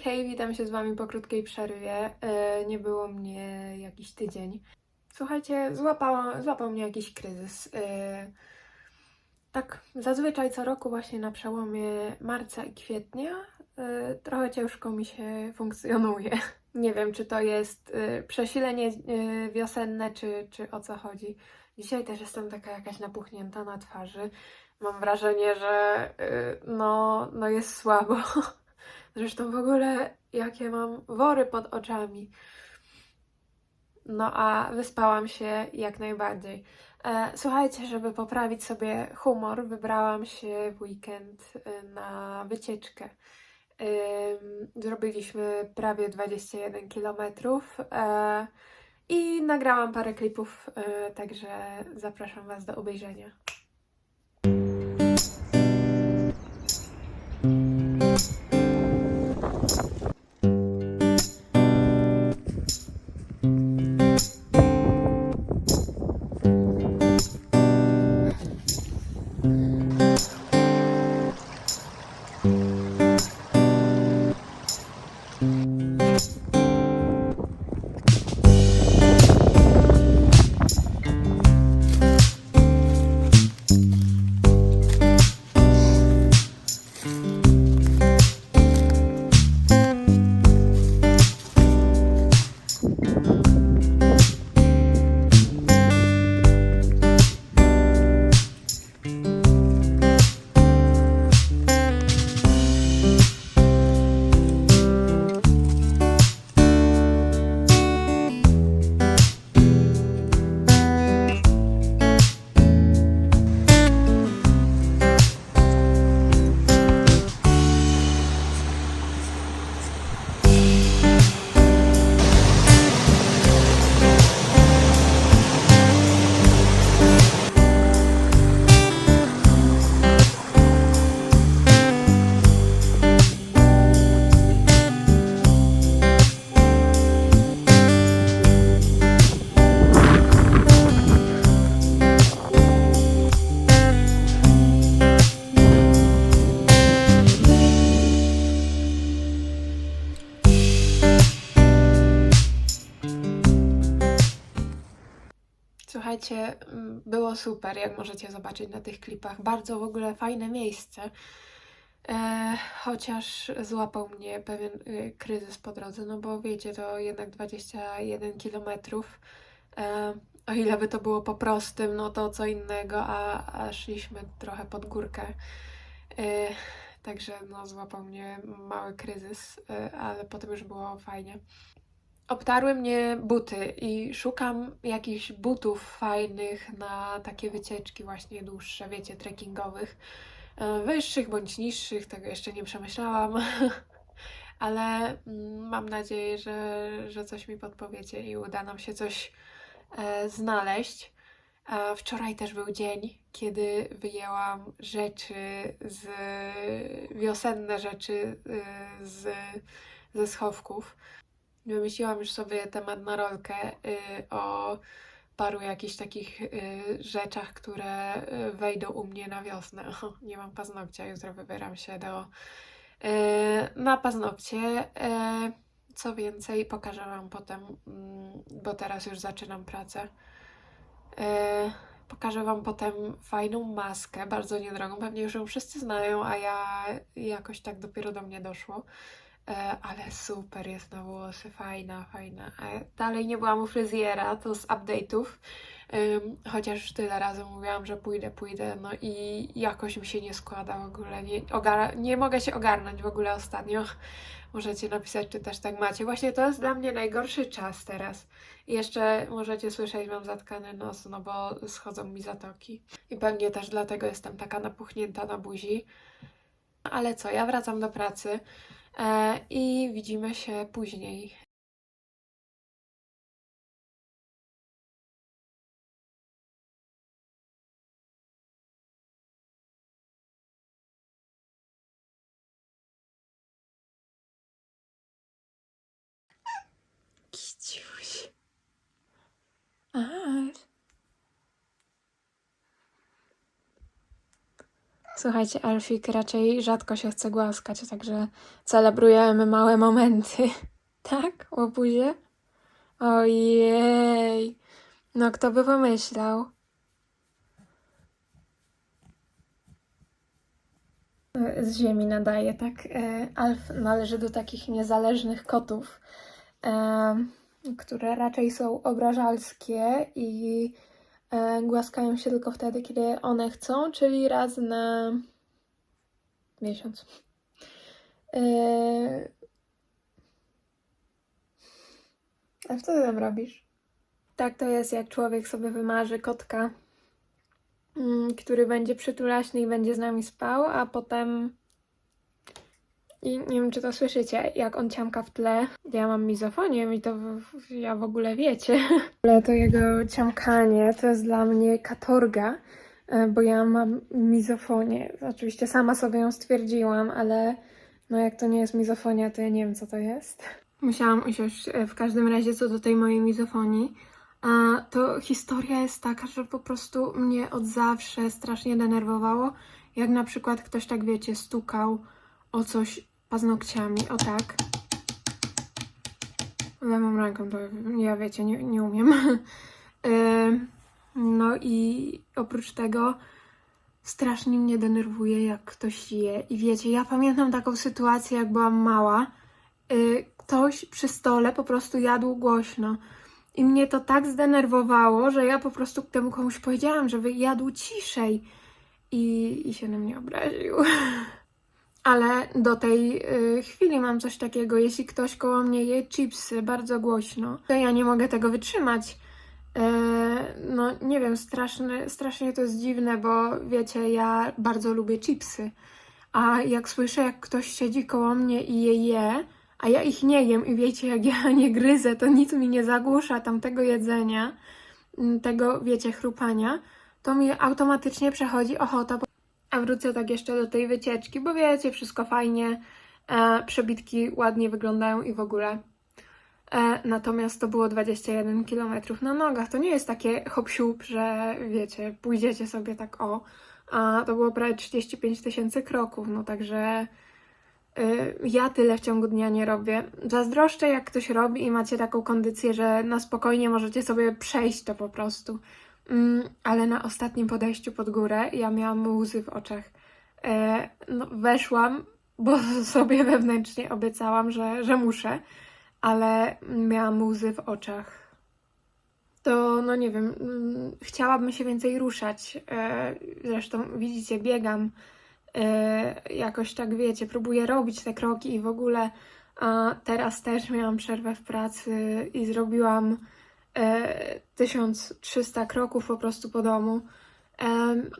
Hej, witam się z Wami po krótkiej przerwie. E, nie było mnie jakiś tydzień. Słuchajcie, złapała, złapał mnie jakiś kryzys. E, tak, zazwyczaj co roku, właśnie na przełomie marca i kwietnia, e, trochę ciężko mi się funkcjonuje. Nie wiem, czy to jest przesilenie wiosenne, czy, czy o co chodzi. Dzisiaj też jestem taka jakaś napuchnięta na twarzy. Mam wrażenie, że no, no jest słabo. Zresztą w ogóle jakie mam wory pod oczami. No a wyspałam się jak najbardziej. E, słuchajcie, żeby poprawić sobie humor, wybrałam się w weekend e, na wycieczkę. Zrobiliśmy prawie 21 kilometrów e, i nagrałam parę klipów, także zapraszam Was do obejrzenia. Słuchajcie, mm, było super, jak możecie zobaczyć na tych klipach. Bardzo w ogóle fajne miejsce. E, chociaż złapał mnie pewien y, kryzys po drodze, no bo wiecie, to jednak 21 kilometrów. E, o ile by to było po prostym, no to co innego, a, a szliśmy trochę pod górkę. E, także no, złapał mnie mały kryzys, e, ale potem już było fajnie. Obtarły mnie buty i szukam jakichś butów fajnych na takie wycieczki właśnie dłuższe, wiecie, trekkingowych. E, Wyższych bądź niższych, tego jeszcze nie przemyślałam, ale mm, mam nadzieję, że, że coś mi podpowiecie i uda nam się coś e, znaleźć. E, Wczoraj też był dzień, kiedy wyjęłam rzeczy z wiosenne rzeczy z, ze schowków. Wymyśliłam już sobie temat na rolkę y, o paru jakichś takich y, rzeczach, które y, wejdą u mnie na wiosnę. O, nie mam paznokcia, jutro wybieram się do y, na paznokcie. Y, co więcej, pokażę Wam potem, mm, bo teraz już zaczynam pracę. Y, Pokażę Wam potem fajną maskę, bardzo niedrogą. Pewnie już ją wszyscy znają, a ja jakoś tak dopiero do mnie doszło. E, ale super jest na włosy, fajna, fajna. E, Dalej nie byłam u fryzjera, to z update'ów. Chociaż już tyle razy mówiłam, że pójdę, pójdę, no i jakoś mi się nie składa w ogóle. Nie, nie mogę się ogarnąć w ogóle ostatnio. Możecie napisać, czy też tak macie. Właśnie to jest dla mnie najgorszy czas teraz. Jeszcze możecie słyszeć, mam zatkany nos, no bo schodzą mi zatoki. I pewnie też dlatego jestem taka napuchnięta na buzi. Ale co, ja wracam do pracy. E, I widzimy się później. Słuchajcie, Elfik raczej rzadko się chce głaskać, także celebrujemy małe momenty. Tak? Łobuzie? Ojej. No kto by pomyślał? Z ziemi nadaje, tak? E, Alf należy do takich niezależnych kotów, e, które raczej są obrażalskie i głaskają się tylko wtedy, kiedy one chcą, czyli raz na miesiąc. E, A co ty tam robisz? Tak to jest, jak człowiek sobie wymarzy kotka, mm, który będzie przytulaśny i będzie z nami spał, a potem... I nie wiem, czy to słyszycie, jak on ciamka w tle. Ja mam mizofonię i to ja w ogóle wiecie. Ale to jego ciamkanie to jest dla mnie katorga, e, bo ja mam mizofonię. Oczywiście sama sobie ją stwierdziłam, ale no jak to nie jest mizofonia, to ja nie wiem, co to jest. Musiałam usiąść e, w każdym razie co do tej mojej mizofonii. A to historia jest taka, że po prostu mnie od zawsze strasznie denerwowało, jak na przykład ktoś tak wiecie, stukał o coś paznokciami, o tak. Lewą ręką to ja wiecie, nie, nie umiem. Em, no i oprócz tego strasznie mnie denerwuje, jak ktoś je. I wiecie, ja pamiętam taką sytuację, jak byłam mała. Y, ktoś przy stole po prostu jadł głośno. I mnie to tak zdenerwowało, że ja po prostu temu komuś powiedziałam, żeby jadł ciszej. I, i się na mnie obraził. Ale do tej y, chwili mam coś takiego, jeśli ktoś koło mnie je chipsy bardzo głośno, to ja nie mogę tego wytrzymać. E, no nie wiem, straszne, strasznie to jest dziwne, bo wiecie, ja bardzo lubię chipsy. A jak słyszę, jak ktoś siedzi koło mnie i je je, a ja ich nie jem i wiecie, jak ja nie gryzę, to nic mi nie zagłusza tamtego jedzenia, mm, tego, wiecie, chrupania, to mi automatycznie przechodzi ochota. A wrócę tak jeszcze do tej wycieczki, bo wiecie, wszystko fajnie, e, przebitki ładnie wyglądają i w ogóle. E, natomiast to było 21 km na nogach. To nie jest takie hop że wiecie, pójdziecie sobie tak o, a to było prawie 35 tysięcy kroków, no także y, ja tyle w ciągu dnia nie robię. Zazdroszczę, jak ktoś robi i macie taką kondycję, że na spokojnie możecie sobie przejść to po prostu. Mm, ale na ostatnim podejściu pod górę ja miałam łzy w oczach. E, no, weszłam, bo sobie wewnętrznie obiecałam, że, że muszę, ale miałam łzy w oczach. To, no nie wiem, mm, chciałabym się więcej ruszać. E, zresztą widzicie, biegam. E, jakoś tak wiecie, próbuję robić te kroki i w ogóle. A teraz też miałam przerwę w pracy i zrobiłam e, 1300 kroków po prostu po domu. Em,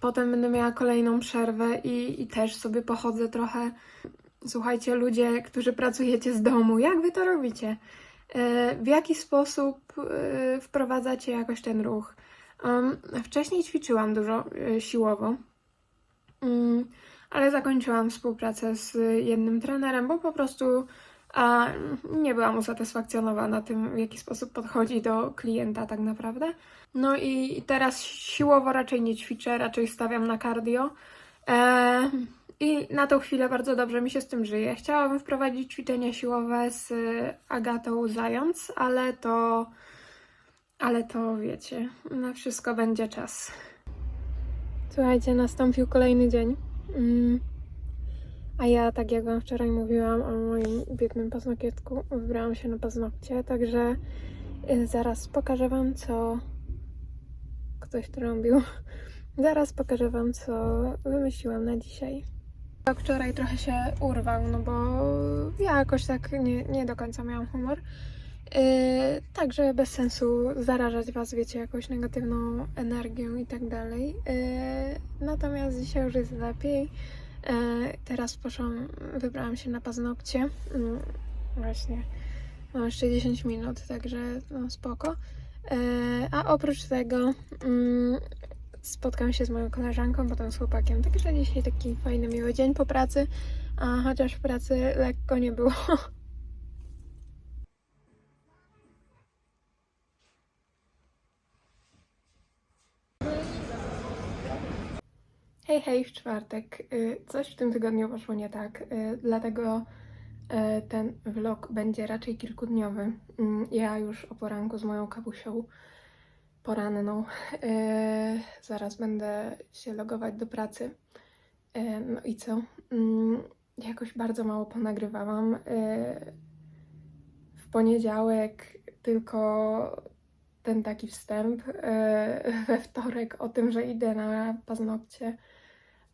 Potem będę miała kolejną przerwę i, i też sobie pochodzę trochę. Słuchajcie, ludzie, którzy pracujecie z domu, jak wy to robicie? E, W jaki sposób e, wprowadzacie jakoś ten ruch? Wcześniej ćwiczyłam dużo e, siłowo, Mm, ale zakończyłam współpracę z jednym trenerem, bo po prostu a, nie byłam usatysfakcjonowana tym, w jaki sposób podchodzi do klienta tak naprawdę. No i teraz siłowo raczej nie ćwiczę, raczej stawiam na cardio. E, I na tą chwilę bardzo dobrze mi się z tym żyje. Chciałabym wprowadzić ćwiczenia siłowe z Agatą Zając, ale to, ale to wiecie, na wszystko będzie czas. Słuchajcie, nastąpił kolejny dzień. Mm. A ja, tak jak Wam wczoraj mówiłam o moim biednym paznokietku, wybrałam się na paznokcie, także y, zaraz pokażę Wam, co ktoś trąbił. Zaraz pokażę Wam, co wymyśliłam na dzisiaj. Wczoraj trochę się urwał, no bo ja jakoś tak nie, nie do końca miałam humor. Yy, także bez sensu zarażać Was, wiecie, jakąś negatywną energią i tak dalej. Yy, natomiast dzisiaj już jest lepiej. Yy, teraz poszłam, wybrałam się na paznokcie. Yy, właśnie, mam jeszcze 10 minut, także no spoko. Yy, a oprócz tego yy, spotkam się z moją koleżanką, potem z chłopakiem. Także dzisiaj taki fajny, miły dzień po pracy, a chociaż w pracy lekko nie było. Hej, w czwartek. Y, Coś w tym tygodniu poszło nie tak, y, dlatego y, ten vlog będzie raczej kilkudniowy. Mm, Ja już o poranku z moją kapusią poranną zaraz będę się logować do pracy. No i co? Mm, Jakoś bardzo mało ponagrywałam. W poniedziałek tylko ten taki wstęp. We wtorek o tym, że idę na paznokcie.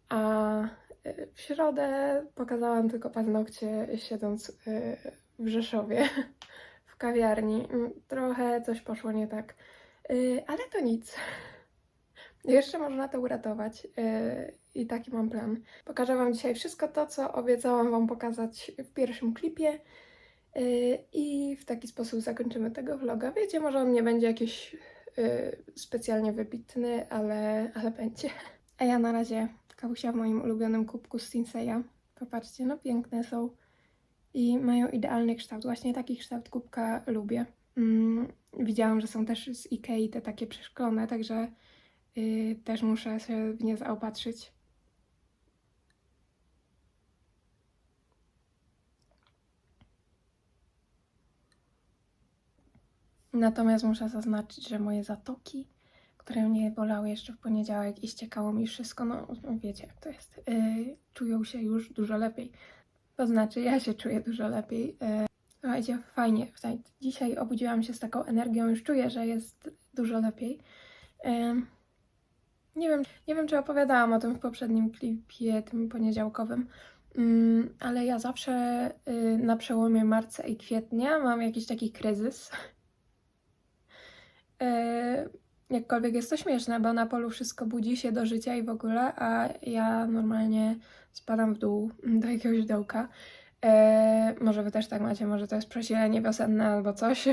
A y, w środę pokazałam tylko paznokcie siedząc y, w Rzeszowie w kawiarni. Mm, Trochę coś poszło nie tak, Y, ale to nic. Jeszcze można to uratować i taki mam plan. Pokażę Wam dzisiaj wszystko to, co obiecałam Wam pokazać w pierwszym klipie i w taki sposób zakończymy tego vloga. Wiecie, może on nie będzie jakiś specjalnie wybitny, ale, ale będzie. A ja na razie kawusia w moim ulubionym kubku z Sinseya. Popatrzcie, no piękne są i mają idealny kształt. Właśnie taki kształt kubka lubię. Mm, widziałam, że są też z Ikei te takie przeszklone, także y, też muszę się w nie zaopatrzyć. Natomiast muszę zaznaczyć, że moje zatoki, które mnie bolały jeszcze w poniedziałek i ściekało mi wszystko, no wiecie jak to jest, yy, czują się już dużo lepiej. To znaczy, ja się czuję dużo lepiej. Yy, słuchajcie, fajnie. Dzisiaj obudziłam się z taką energią, już czuję, że jest dużo lepiej. Yy, nie wiem, nie wiem, czy opowiadałam o tym w poprzednim klipie, tym poniedziałkowym, mm, ale ja zawsze yy, na przełomie marca i kwietnia mam jakiś taki kryzys. Yy, jakkolwiek jest to śmieszne, bo na polu wszystko budzi się do życia i w ogóle, a ja normalnie spadam w dół do jakiegoś dołka. Yy, może wy też tak macie, może to jest przesilenie wiosenne albo coś.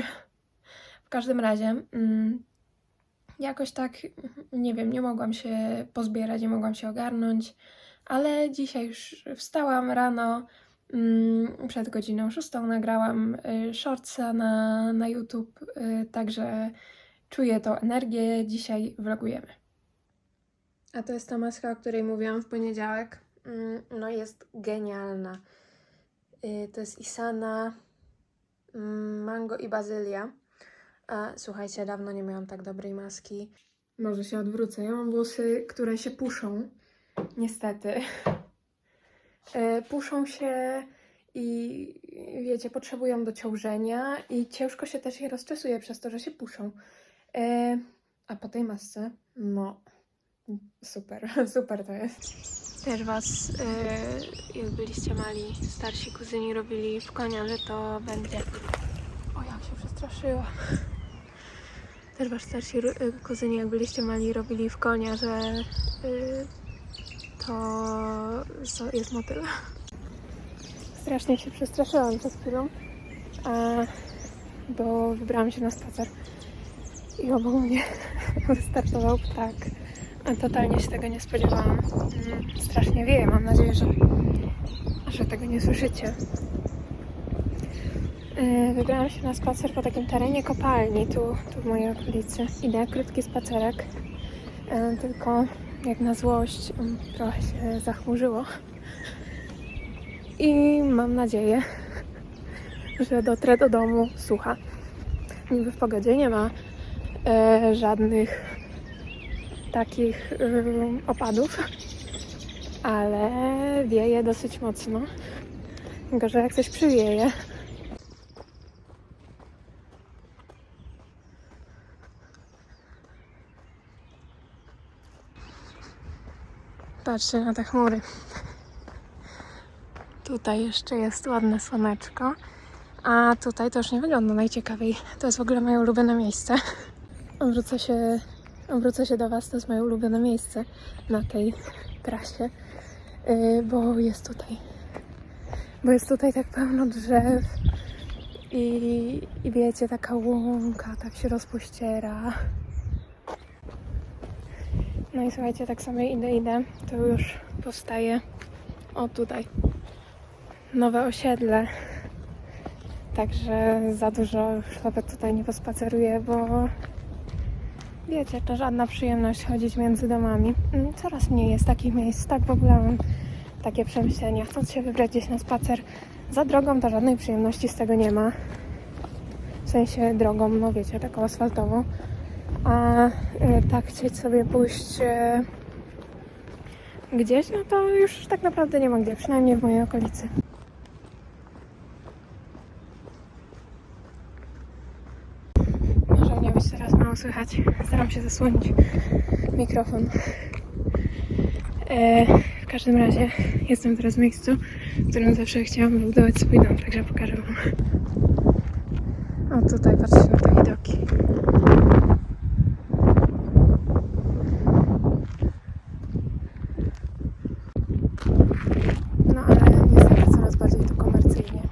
W każdym razie, mm, jakoś tak, nie wiem, nie mogłam się pozbierać, nie mogłam się ogarnąć, ale dzisiaj już wstałam rano, mm, przed godziną szóstą nagrałam y, shortsa na, na YouTube, y, także czuję tą energię, dzisiaj vlogujemy. A to jest ta maska, o której mówiłam w poniedziałek. Mm, No jest genialna. Y, To jest Isana, mm, mango i bazylia. A, słuchajcie, dawno nie miałam tak dobrej maski. Może się odwrócę. Ja mam włosy, które się puszą. Niestety. E, Puszą się i wiecie, potrzebują dociążenia i ciężko się też je rozczesuje przez to, że się puszą. E, A po tej masce, no super, super to jest. Też was, e, jak byliście mali, starsi kuzyni robili w konia, że to będzie. O, jak się przestraszyła. Też was starsi y, kuzyni, jak byliście mali, robili w konia, że y, to so- jest motyl. Strasznie się przestraszyłam przed chwilą, a, bo wybrałam się na spacer i obok mnie wystartował ptak. A totalnie się tego nie spodziewałam. Mm, Strasznie wieje, mam nadzieję, że, że tego nie słyszycie. Yy, Wybrałam się na spacer po takim terenie kopalni, tu, tu w mojej okolicy. Idę, krótki spacerek, yy, tylko jak na złość mm, trochę się zachmurzyło. I mam nadzieję, że dotrę do domu sucha. Niby w pogodzie nie ma e, żadnych takich e, opadów, ale wieje dosyć mocno. Gorzej jak coś przywieje. Patrzcie na te chmury. Tutaj jeszcze jest ładne słoneczko. A tutaj to już nie wygląda najciekawiej. To jest w ogóle moje ulubione miejsce. Obrócę się, obrócę się do Was, to jest moje ulubione miejsce na tej trasie, yy, bo jest tutaj, bo jest tutaj tak pełno drzew i, i wiecie, taka łąka tak się rozpościera. No i słuchajcie, tak sobie idę, idę, to już powstaje, o tutaj, nowe osiedle. Także za dużo już nawet tutaj nie pospaceruję, bo Wiecie, to żadna przyjemność chodzić między domami. Mm, Coraz mniej jest takich miejsc. Tak w ogóle mam takie przemyślenia. Chcąc się wybrać gdzieś na spacer za drogą, to żadnej przyjemności z tego nie ma. W sensie drogą, no wiecie, taką asfaltową. A y, tak chcieć sobie pójść y, gdzieś, no to już tak naprawdę nie ma gdzie, przynajmniej w mojej okolicy. Może mnie być teraz mało słychać. Staram się zasłonić mikrofon. E, w każdym razie jestem teraz w miejscu, w którym zawsze chciałam wybudować swój dom, także pokażę Wam. O, tutaj patrzcie na te widoki. No ale niestety coraz bardziej to komercyjnie.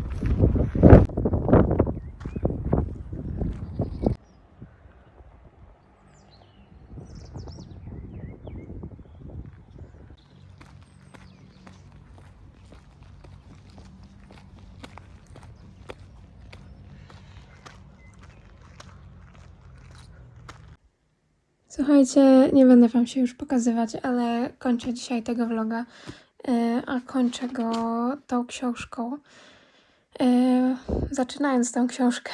Słuchajcie, nie będę Wam się już pokazywać, ale kończę dzisiaj tego vloga, e, a kończę go tą książką. E, Zaczynając tę książkę,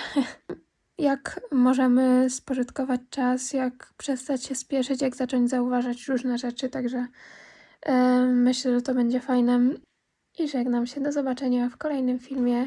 jak możemy spożytkować czas, jak przestać się spieszyć, jak zacząć zauważać różne rzeczy, także e, myślę, że to będzie fajne. I żegnam się, do zobaczenia w kolejnym filmie.